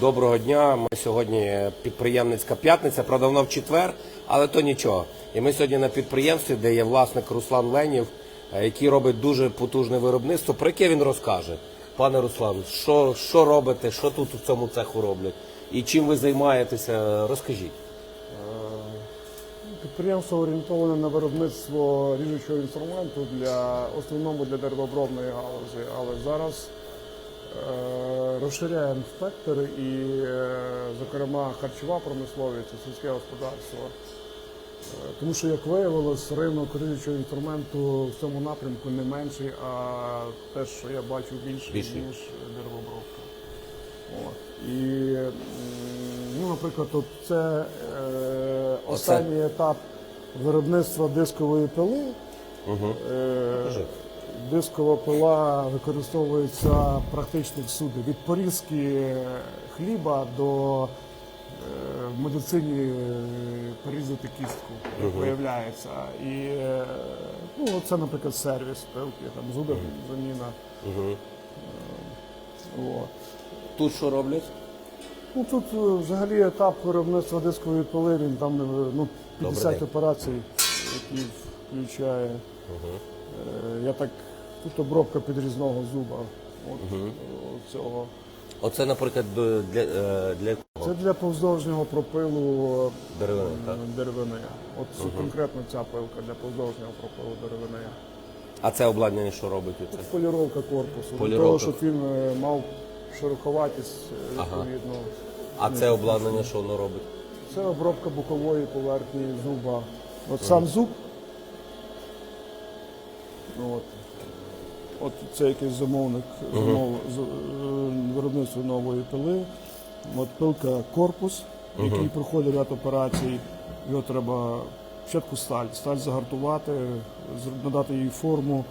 Доброго дня. Ми сьогодні підприємницька п'ятниця, правда, вона в четвер, але то нічого. І ми сьогодні на підприємстві, де є власник Руслан Ленів, е, який робить дуже потужне виробництво, про яке він розкаже. Пане Руслан, що, що робите, що тут в цьому цеху роблять? І чим ви займаєтеся? Розкажіть. Підприємство орієнтоване на виробництво ріжучого інструменту для основному для деревообробної галузі, але зараз е, розширяємо спектр і, е, зокрема, харчова промисловість, сільське господарство. Е, Тому що, як виявилось, ринок ріжучого інструменту в цьому напрямку не менший, а те, що я бачу, більший, Більший. ніж деревообробка. От. І, ну, наприклад, от це е, останній етап виробництва дискової пили. Е, Покажи. Дискова пила використовується практично всюди. Від порізки хліба до е, в медицині е, порізати кістку, як виявляється. І е, ну, це, наприклад, сервіс пилки, там зуби заміна. Е, От. Тут що роблять? Ну тут е, взагалі етап виробництва дискової пили, він там е, ну, 50 день. операцій, які включає. Е, Я так, тут обробка підрізного зуба. От, е, цього. Оце, наприклад, для, е, для кого? Це для повздовжнього пропилу Деревини, е, так? деревини. От це конкретно ця пилка для повздовжнього пропилу деревини. А це обладнання що робить? Оце? Поліровка корпусу. Для того, щоб він мав шероховатість е, Ага. А це обладнання що воно робить? Це обробка бокової поверхні зуба. От сам зуб. От. От це якийсь замовник замов, з, е, виробництва нової пили. От пилка корпус, який проходить ряд операцій. Його треба спочатку сталь. Сталь загартувати, зр- надати їй форму,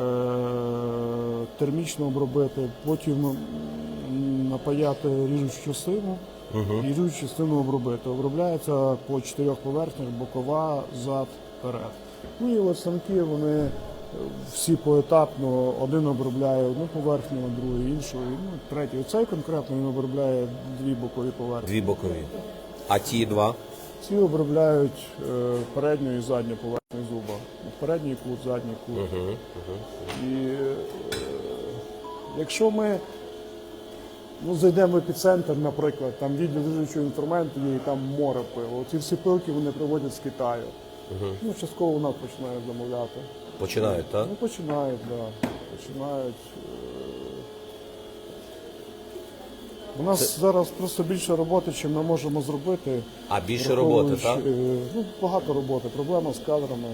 е, термічно обробити, потім м, напаяти ріжучу частину і ріжучу частину обробити. Обробляється по чотирьох поверхнях, бокова, зад, перед. Ну і от станки вони всі поетапно, один обробляє одну поверхню, другий іншу, і, ну, третій. Оцей конкретно він обробляє дві бокові поверхні. Дві бокові. А ті два? Ці обробляють е, передню і задню поверхню зуба. Передній кут, задній кут. І е, якщо ми ну, зайдемо в епіцентр, наприклад, там відділ виживчого інструменту є і там море пилу. Ці всі пилки вони приводять з Китаю. Ну, частково вона починає замовляти. Починають, так? Ну, починають, так. Да. Починають. е, У нас зараз просто більше роботи, чим ми можемо зробити. А більше роботи, так? е, Ну, багато роботи. Проблема з кадрами.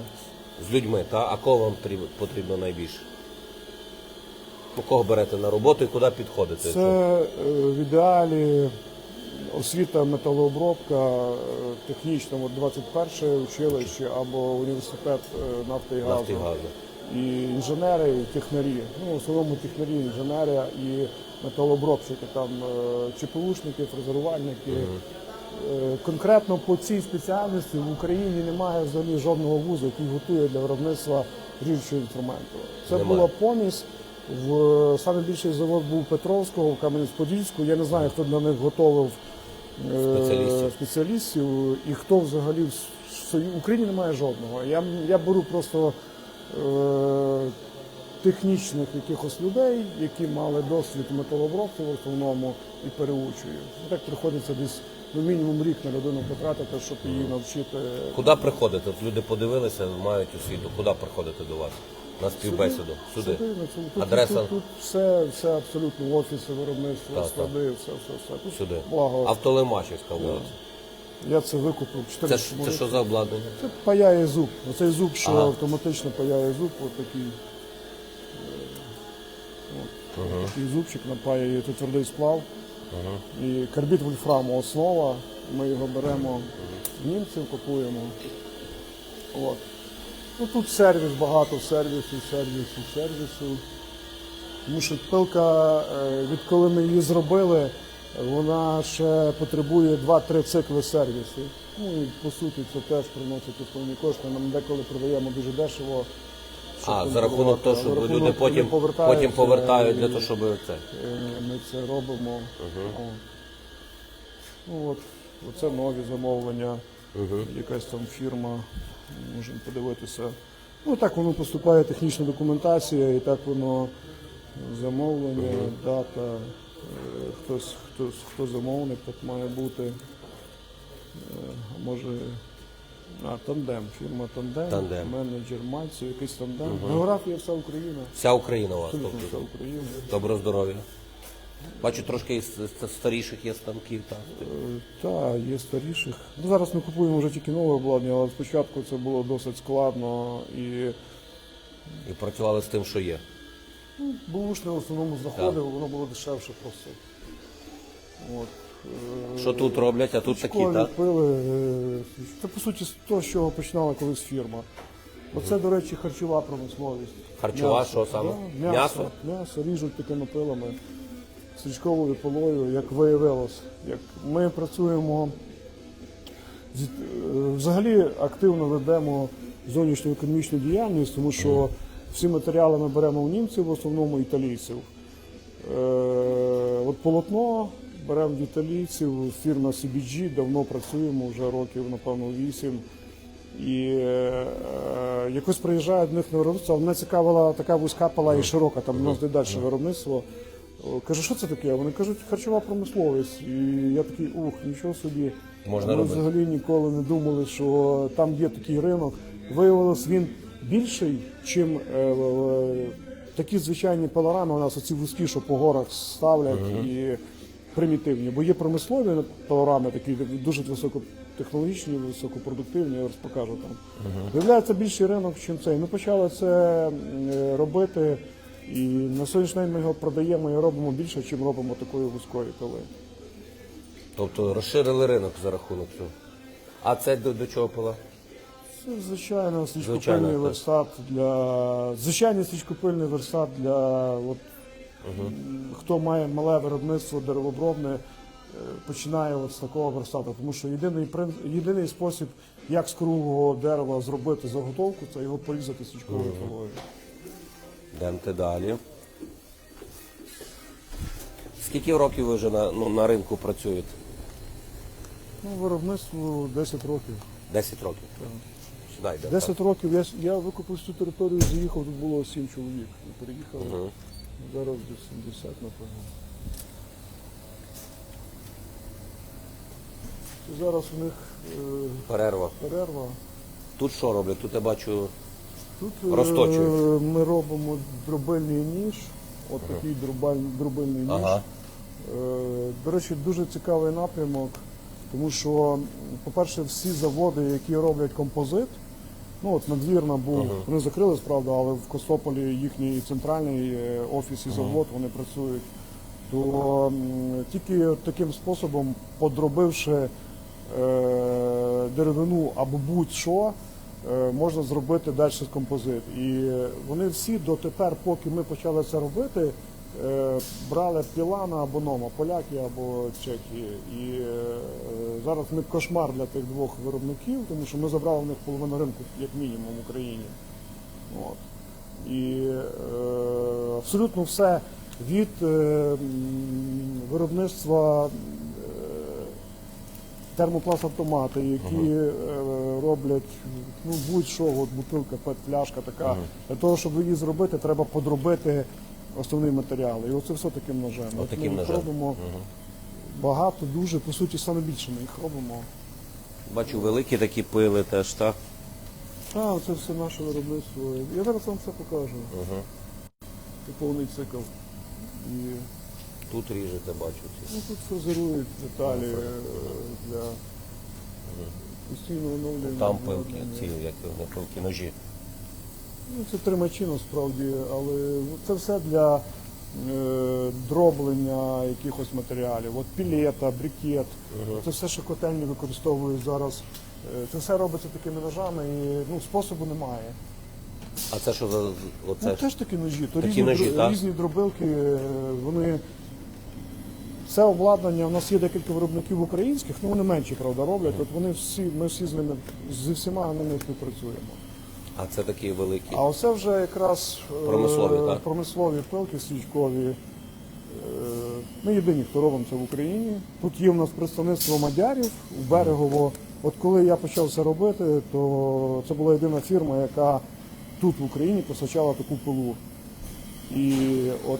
З людьми, так? А кого вам тріб- потрібно найбільше? Ну, кого берете на роботу і куди підходите? Це е, в ідеалі освіта металообробка, е, технічна, от 21 училище або університет е, нафти і газу. Нафти і газу. І інженери, і технарі. Ну, в основному технарі, інженери і металообробщики, там е, ЧПУшники, фрезерувальники. Е, Конкретно по цій спеціальності в Україні немає взагалі жодного вузу, який готує для виробництва ріжучого інструменту. Це Немає. була помість. В саме більший завод був Петровського, в Кам'янець-Подільську. Я не знаю, хто для них готовив Спеціалістів. спеціалістів і хто взагалі в Україні немає жодного. Я, я беру просто е, технічних якихось людей, які мали досвід металообробки в основному і переучую. Так приходиться десь ну, мінімум рік на людину потратити, щоб її навчити. Куди приходите? От люди подивилися, мають освіту. Куди приходите до вас? На співбесіду? Сюди. Сюди, на цьому. Тут, Адреса? Тут, тут все, все абсолютно офіси, виробництво, Так, так. склади, все, все, все. Тут Сюди. Благо, Автолемачівська вулиця. я це викупив. Це, 4 ж- це що за обладнання? Це паяє зуб. Оцей зуб, що Ага. автоматично паяє зуб, от такий. е, Такий зубчик напаює тут твердий сплав. І карбід вольфраму основа. Ми його беремо в німців, купуємо. От. Ну, тут сервіс, багато сервісів, сервісів, сервісів. Тому що пилка, е, відколи ми її зробили, вона ще потребує 2-3 цикли сервісів. Ну і по суті це теж приносить основні кошти. Нам деколи продаємо дуже дешево. А, за рахунок того, щоб рахунок люди потім, потім повертають для того, щоб це. е, Ми це робимо. О. Ну от, оце нові замовлення, якась там фірма, можемо подивитися. Ну так воно поступає технічна документація, і так воно замовлення, дата, е, хтось, хтось, хто замовник, так має бути. Е, може. А, тандем, фірма Тандем, Тандем. менеджер Мальцев, якийсь тандем. Географія вся Україна. Вся Україна у вас. Абсолютно Тобто, вся Україна. добро здоров'я. Бачу, трошки із з старіших є станків. Так. Так, є старіших. Ну, зараз ми купуємо вже тільки нове обладнання, але спочатку це було досить складно і І працювали з тим, що є. бушне в основному знаходив, воно було дешевше просто. От. е, Що тут роблять, а тут такі, так? пили. е, Це по суті з того, з чого починала колись фірма. Оце, до речі, харчова промисловість. Харчова, М'ясо. що саме? Да, М'ясо? м'ясо? М'ясо ріжуть такими пилами, стрічковою пилою, як виявилось. Як ми працюємо е, взагалі активно ведемо зовнішню економічну діяльність, тому що всі матеріали ми беремо у німців, в основному італійців. Е, От полотно беремо в італійців, фірма CBG, давно працюємо, вже років, напевно, 8. І е, якось приїжджають в них на виробництво, мене цікавила така вузька пала і широка, там у нас де далі виробництво. О, Кажу, що це таке? Вони кажуть, харчова промисловість. І я такий, ух, нічого собі. Можна Ми робити. взагалі ніколи не думали, що там є такий ринок. Виявилось, він більший, чим е, е, такі звичайні пилорами у нас оці вузькі, що по горах ставлять і примітивні. Бо є промислові пилорами, такі дуже високотехнологічні, високопродуктивні, я зараз покажу там. Виявляється більший ринок, чим цей. Ми почали це е, робити. І на сьогоднішній день ми його продаємо і робимо більше, чим робимо такої вузької пили. Тобто розширили ринок за рахунок цього. А це до, до чого пила? Це звичайно Звичайно, стрічкопильний так. верстат для звичайний стрічкопильний верстат для от, м, хто має мале виробництво деревообробне, е, починає от з такого верстату. Тому що єдиний прин- єдиний спосіб, як з круглого дерева зробити заготовку, це його порізати стрічковою пилою. Йдемте далі. Скільки років ви вже на, ну, на ринку працюєте? Ну, виробництво 10 років. 10 років. Сюди йде. 10 років я, я викупив цю територію, заїхав, тут було 7 чоловік. І переїхали. Зараз десь 70, напевно. Зараз у них е, Перерва. перерва. Тут що роблять? Тут я бачу. Тут е, Розточують. ми робимо дробильний ніж. От такий дробильний ніж. Ага. Е, До речі, дуже цікавий напрямок, тому що, по-перше, всі заводи, які роблять композит, ну от надвірна був, вони закрились, правда, але в Костополі їхній центральний е, офіс і завод вони працюють. То тільки таким способом, подробивши е, деревину або будь-що, можна зробити далі композит. І е, вони всі дотепер, поки ми почали це робити, е, брали Пілана або Нома, поляки або чехи. І е, зараз ми кошмар для тих двох виробників, тому що ми забрали в них половину ринку, як мінімум, в Україні. От. І е, абсолютно все від е, виробництва е, термопласт автомати, які е, роблять ну, будь-що, от бутилка, пет-пляшка така. Для того, щоб її зробити, треба подробити основний матеріал. І оце все таким ножем. От таким ми їх ножем. робимо багато, дуже, по суті, саме більше ми їх робимо. Бачу, великі такі пили теж, так? А, це все наше виробництво. Я зараз вам все покажу. Угу. Це повний цикл. І Тут ріжете, бачу. Ці. ну, тут фрезерують деталі е, для постійного оновлення. Там пилки, ці, як вони, пилки, ножі. Ну, це тримачі насправді, але це все для е, дроблення якихось матеріалів. От пілета, брикет, це все, що котельні використовують зараз. Е, Це все робиться такими ножами і ну, способу немає. А це що за Ну, оце? ж? теж такі ножі. То Такі різні, ножі, дро- так? різні дробилки, е, вони. Це обладнання, у нас є декілька виробників українських, ну вони менші, правда, роблять. От вони всі, ми всі з ними зі всіма ними співпрацюємо. А це такі великі. А оце вже якраз е, Промислові, так? промислові пилки стрічкові. Ми єдині, хто робимо це в Україні. Тут є в нас представництво мадярів в Берегово. От коли я почав це робити, то це була єдина фірма, яка тут в Україні постачала таку пилу. І от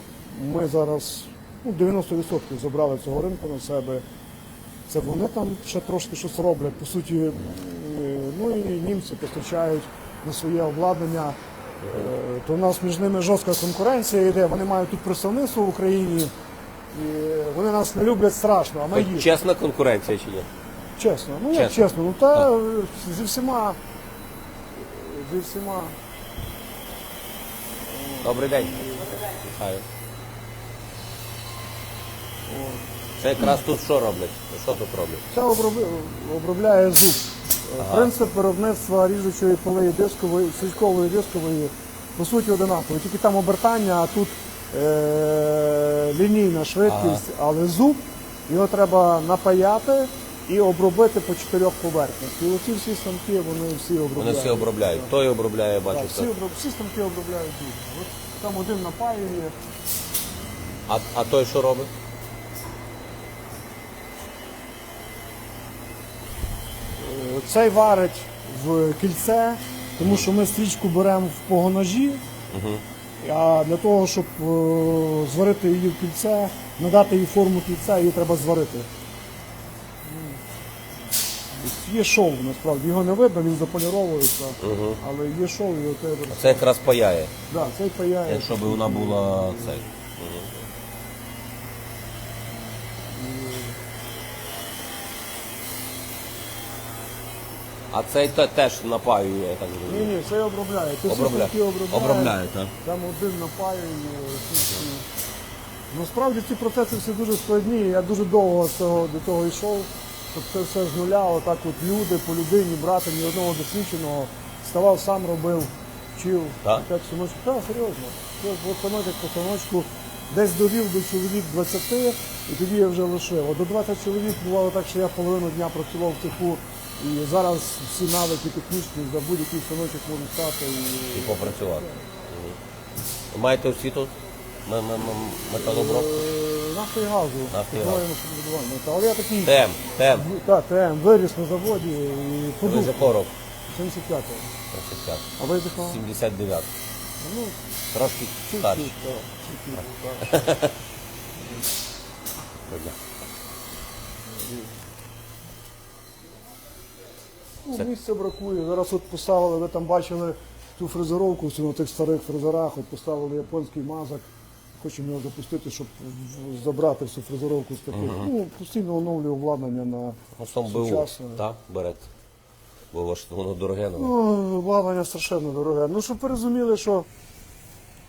ми зараз ну, 90% забрали цього ринку на себе. Це вони там ще трошки щось роблять. По суті, е, ну і німці постачають на своє обладнання. Е, То у нас між ними жорстка конкуренція йде. Вони мають тут представництво в Україні. І вони нас не люблять страшно, а ми їх. Чесна конкуренція чи ні? Чесно. Ну як Чесно. чесно? Ну та е, зі всіма. Зі всіма. Добрий день. Вітаю. Це якраз тут що роблять? Що тут роблять? Це обробляє зуб. Принцип виробництва ріжучої пили дискової, сільськової дискової, по суті, одинаковий. Тільки там обертання, а тут е- лінійна швидкість, але зуб його треба напаяти і обробити по чотирьох поверхнях. І оці всі станки, вони всі обробляють. Вони всі обробляють. Той обробляє, бачу. Так, всі, оброб... всі станки обробляють зуб. От там один напаює. А, а той що робить? Цей варить в кільце, тому що ми стрічку беремо в погонажі, а для того, щоб е, зварити її в кільце, надати їй форму кільця, її треба зварити. Є шов насправді, його не видно, він заполіровується, але є шов, і оте, Це якраз паяє, да, цей паяє. якщо б вона була цей. А цей те- теж напаює, я так Ні, розумію. ні, цей обробляє. Ті всі Обробляє. обробляють. Обробляє, так. Там один напаює. всі. Насправді ці процеси всі дуже складні. Я дуже довго з до того йшов, щоб це все з нуля, отак от люди по людині, брати ні одного досвідченого, ставав, сам робив, вчив. Так? Так, синочку, так, серйозно. Це От станочок по станочку десь довів до чоловік 20, і тоді я вже лишив. От до 20 чоловік бувало так, що я половину дня працював в цеху, і зараз всі навики технічні за будь-який станочок можу стати. І... І попрацювати. Мгм. Маєте освіту? М- м- м- Металобробку? Е, Нафти і газу. Нафти і газу. Та, Але я такий Тем, тем. ну, так, ТМ, виріс на заводі і Ви подув. з якого 75-го. А ви з якого? 79. Ну, Трошки чуть-чуть, старший. так. чуть-чуть, так. Ну, місця бракує. Зараз от поставили, ви там бачили ту фрезеровку на тих старих фрезерах, от поставили японський мазок. Хочемо його запустити, щоб забрати всю фрезеровку з таких. Ну, постійно оновлюю обладнання на основному БУ, сучасне. так, берете. Бо ваш- воно дороге. ну. Ну, обладнання страшенно дороге. Ну, щоб ви розуміли, що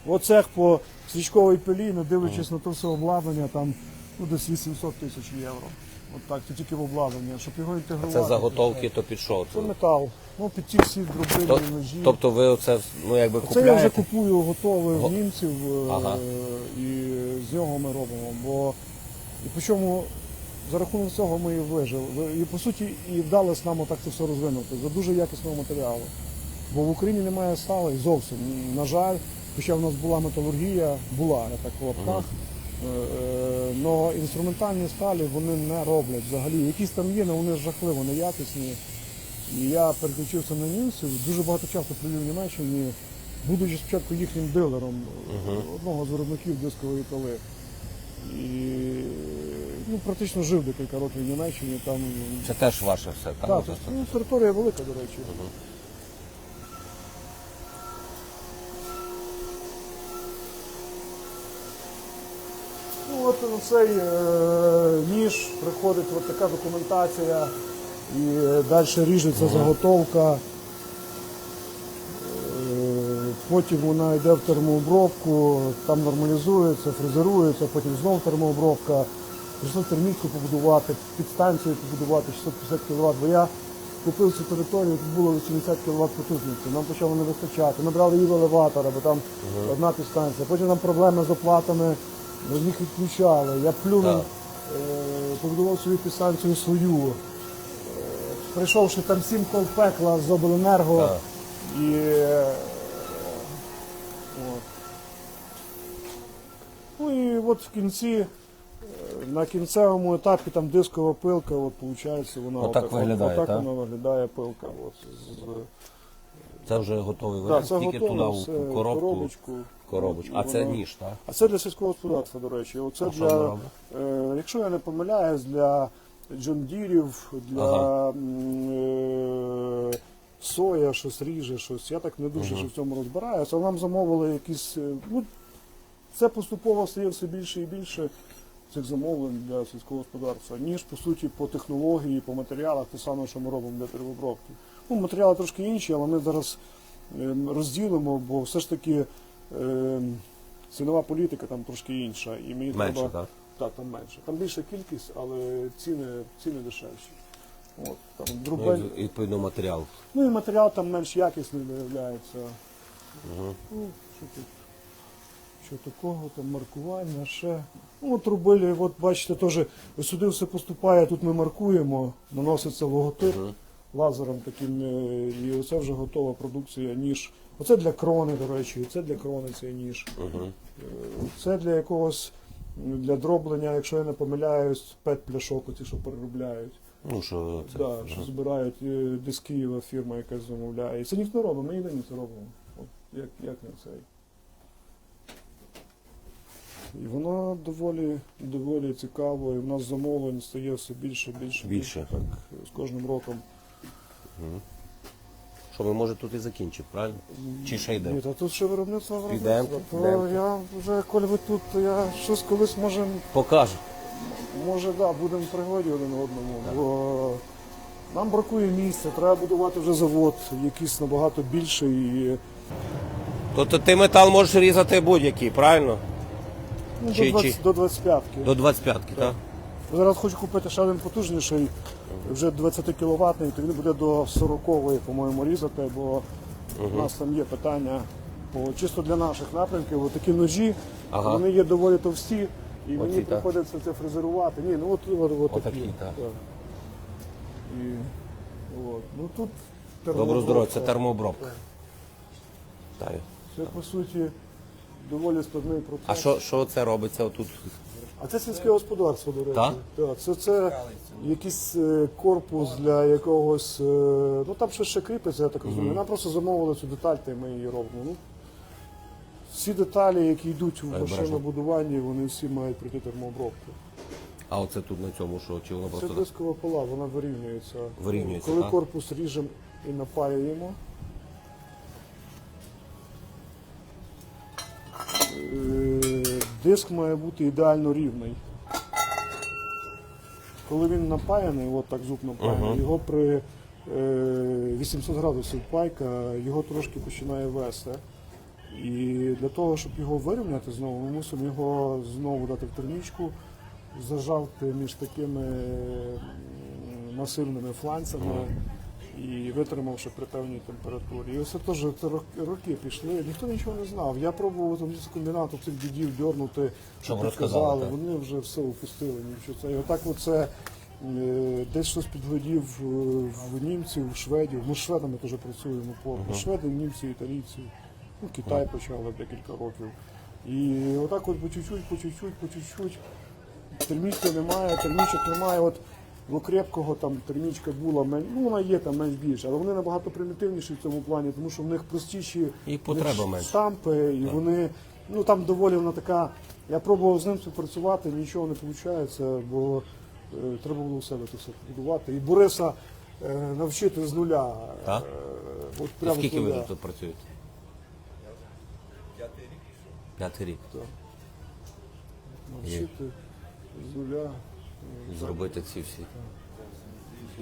оцех по свічковій пилі, не дивлячись на то все обладнання, там ну, десь 800 тисяч євро. От так, це тільки в обладнання, щоб його інтегрувати. Це заготовки, то під що? Це метал. Ну, під ті всі То- дробини, ножі. Тобто ви оце ну, якби Це я вже купляєте? купую готове в німців е, Ага. і з нього ми робимо. Бо і причому за рахунок цього ми і вижили. І по суті і вдалося нам отак це все розвинути за дуже якісного матеріалу. Бо в Україні немає стали зовсім. На жаль, хоча в нас була металургія, була я так в лапках. Але інструментальні сталі вони не роблять взагалі. Якісь там є, але вони жахливо неякісні. І я переключився на німців, дуже багато часу провів в Німеччині, будучи спочатку їхнім дилером е, одного з виробників дискової пили. І ну, практично жив декілька років в Німеччині. Там, Це теж ваше все, так? так, ну, територія велика, до речі. Ну, от на цей е, ніж приходить от така документація, і далі ріжеться заготовка. Е, Потім вона йде в термообробку, там нормалізується, фрезерується, потім знов термообробка. Прийшло термітку побудувати, підстанцію побудувати 650 кВт, бо я купив цю територію, тут було 80 кВт потужності, нам почало не вистачати. Ми брали її в елеватора, бо там одна підстанція. Потім нам проблеми з оплатами, ми їх відключали. Я плюнув, Так. е, побудував свою підстанцію свою. Е, Прийшовши там сім кол пекла з обленерго і е, от. Ну і от в кінці, на кінцевому етапі там дискова пилка, от виходить, вона Отак отак, виглядає, отак так? вона виглядає пилка. От, з, Це вже готовий варіант, це тільки готово, туди все, в коробку. коробочку. Коробочку. А це ніж, так? А це для сільського господарства, до речі. Оце А що для, робить? е, якщо я не помиляюсь, для джондірів, для м, е, соя, щось ріже, щось. Я так не дуже Ага. в цьому розбираюся. А нам замовили якісь. е, Ну, це поступово стає все більше і більше цих замовлень для сільського господарства, ніж по суті по технології, по матеріалах, те саме, що ми робимо для деревообробки. Ну, матеріали трошки інші, але ми зараз ем, розділимо, бо все ж таки ем, цінова політика там трошки інша. І мені Менше, треба так? так, там менше. Там більша кількість, але ціни, ціни дешевші. От, там, Ну, і, відповідно матеріал. ну і матеріал там менш якісний виявляється. Угу. Ну, що тут? Що такого, там маркування, ще. Ну, от рубелі, от бачите, теж сюди все поступає, тут ми маркуємо, наноситься логотип Мгм. лазером таким, е, і оце вже готова продукція, ніж. Оце для крони, до речі, це для крони цей ніж. Угу. Е, Це для якогось для дроблення, якщо я не помиляюсь, пет пляшок, оці, що переробляють. Ну, що це? Да, що збирають е, десь Києва фірма якась замовляє. І це ніхто не робить, ми єдині це робимо. От, як, як не цей. І воно доволі, доволі цікаво, і в нас замовлень стає все більше, більше, Більше. Так, з кожним роком. Мгм. Що ми може тут і закінчимо, правильно? Чи ще йде? Ні, та тут ще виробництво Йдемо. То йдемо. я вже, коли ви тут, то я щось колись можемо Покажу. Може, да, будемо в пригоді один одному, бо нам бракує місця, треба будувати вже завод, якийсь набагато більший. І, Тобто ти метал можеш різати будь-який, правильно? ну, Чи- до, 20, чи- до 25-ки. До 25-ки, так? Зараз хочу купити ще один потужніший, вже 20 кВт, то він буде до 40-ї, по-моєму, різати, бо у нас там є питання по, чисто для наших напрямків. От такі ножі, Ага. вони є доволі товсті, і мені так? приходиться це фрезерувати. Ні, ну от, от, от Отакі, такі. так. І, от. Ну, тут Добро здоров'я, це термообробка. термообробка. Так. Це по суті доволі складний процес. А що, що це робиться отут? А це сільське господарство, до речі. Так? Так, це, це якийсь е, корпус для якогось. е, Ну там щось ще кріпиться, я так розумію. Нам просто замовили цю деталь, та й ми її робимо. Ну, всі деталі, які йдуть в обережно. машинобудуванні, вони всі мають пройти термообробку. А оце тут на цьому, що чи воно Це просто. дискова пола, вона вирівнюється. Вирівнюється, Коли так? корпус ріжемо і напаюємо. е, Диск має бути ідеально рівний. Коли він напаяний, от так зуб напаяний, Ага. його при е, 800 градусів пайка його трошки починає вести. І для того, щоб його вирівняти знову, ми мусимо його знову дати в термічку, зажавти між такими масивними фланцями і витримавши при певній температурі. І оце теж роки пішли, ніхто нічого не знав. Я пробував там з комбінату цих дідів дьорнути, Щоб розказали, Вони вже все упустили. Нічого це. І отак оце е, десь щось підглядів е, в німців, в шведів. Ми з шведами теж працюємо поруч. Шведи, німці, італійці. Ну, Китай почали декілька років. І отак от по чуть-чуть, по чуть-чуть, по чуть-чуть. Термічки немає, термічок немає. От в Окрепкого там термічка була мен... ну вона є там менш більше, але вони набагато примітивніші в цьому плані, тому що в них простіші І потреба менше. штампи, і вони ну там доволі вона така. Я пробував з ним співпрацювати, нічого не виходить, бо е, треба було у себе це все будувати. І Бориса е, навчити з нуля. Так? Е, от І прямо скільки з ви нуля. тут працюєте? П'ятий рік. Навчити з нуля. Зробити ці всі.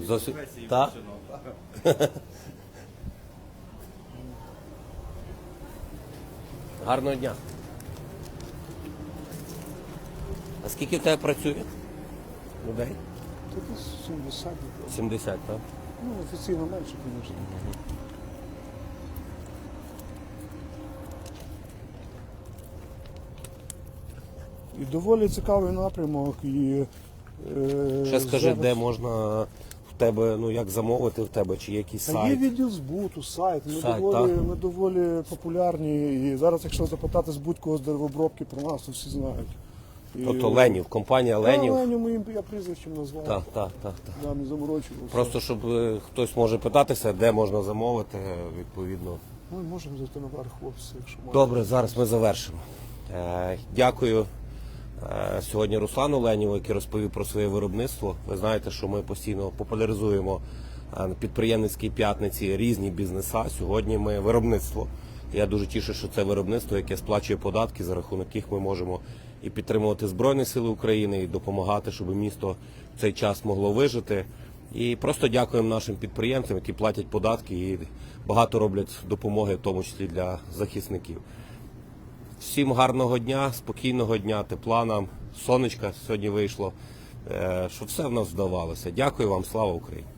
Зовсім... Так? Гарного дня. А скільки в тебе працює? Людей? Десь 70 70, так? Ну, офіційно менше, звісно. І доволі цікавий напрямок. І, Ще скажи, зараз- де можна в тебе, ну як замовити в тебе, чи якийсь Та є відділ збуту, сайт. Ми, Сайт, доволі, ми доволі популярні. І зараз, якщо запитати з будь-кого з деревообробки про нас, то всі знають. І- Тобто Ленів, компанія Ленів. Ленів ми їм я прізвищем назвав. Так, так, так, так. Да, не заморочувався. Просто щоб е, хтось може питатися, де можна замовити, е, відповідно. Ми можемо зайти наверх в офіс, якщо можна. Добре, зараз ми завершимо. Е, Дякую е, сьогодні Руслану Леніву, який розповів про своє виробництво. Ви знаєте, що ми постійно популяризуємо е, підприємницькій п'ятниці різні бізнеса. Сьогодні ми виробництво. Я дуже тішу, що це виробництво, яке сплачує податки, за рахунок яких ми можемо і підтримувати Збройні Сили України, і допомагати, щоб місто в цей час могло вижити. І просто дякуємо нашим підприємцям, які платять податки і багато роблять допомоги, в тому числі для захисників. Всім гарного дня, спокійного дня, тепла нам, сонечка сьогодні вийшло, е, щоб все в нас здавалося. Дякую вам, слава Україні!